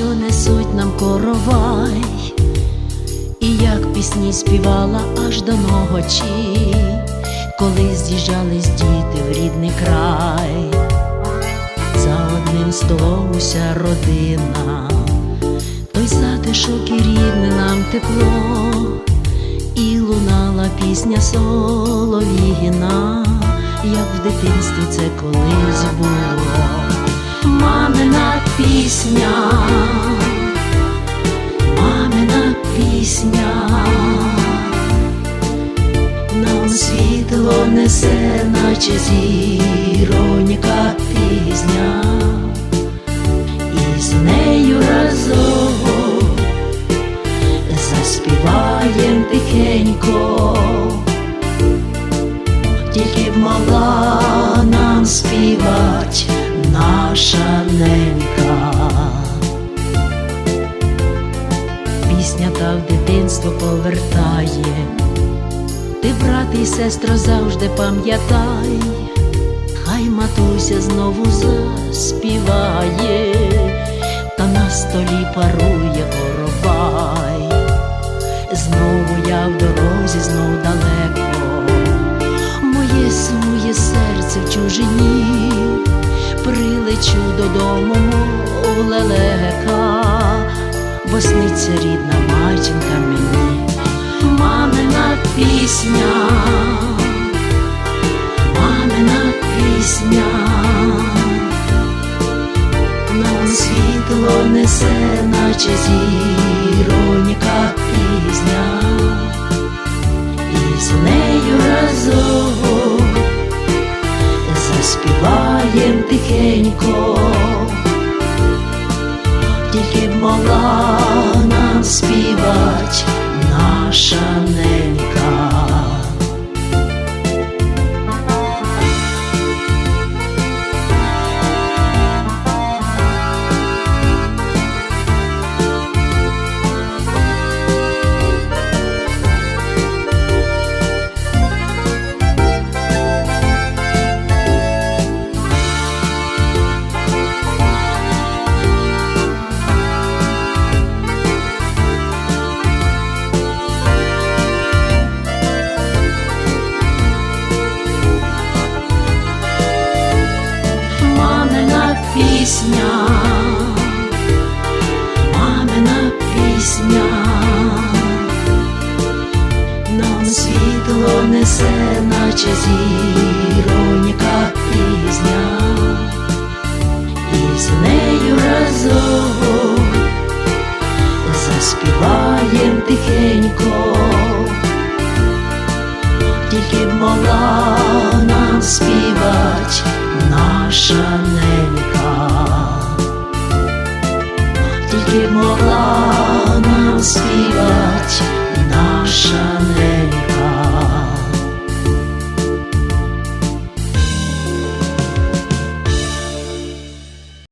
що несуть нам коровай, і як пісні співала аж до ночі, коли з'їжджались діти в рідний край, за одним столом уся родина, той затишок і рідне нам тепло, і лунала пісня солов'їна, як в дитинстві це колись було. Пісня, мамина пісня, нам світло несе, наче зіронька пізня, і з нею разом заспіваєм тихенько, тільки б могла нам співать наша ненька. Дитинство повертає, ти, брат і сестро, завжди пам'ятай, хай матуся знову заспіває, та на столі парує коровай. Знову я в дорозі, знов далеко, моє сумує серце в чужині, прилечу додому, мов сниться рідна матінка несе, наче зіронька пізня, і з нею разом заспіваєм тихенько, тільки б могла пісня, мамина пісня, нам світло несе, наче зіронька пізня, і з нею разом заспіваєм тихенько. Тільки б нам співать наша ненька, тільки могла нам співати наша ненька.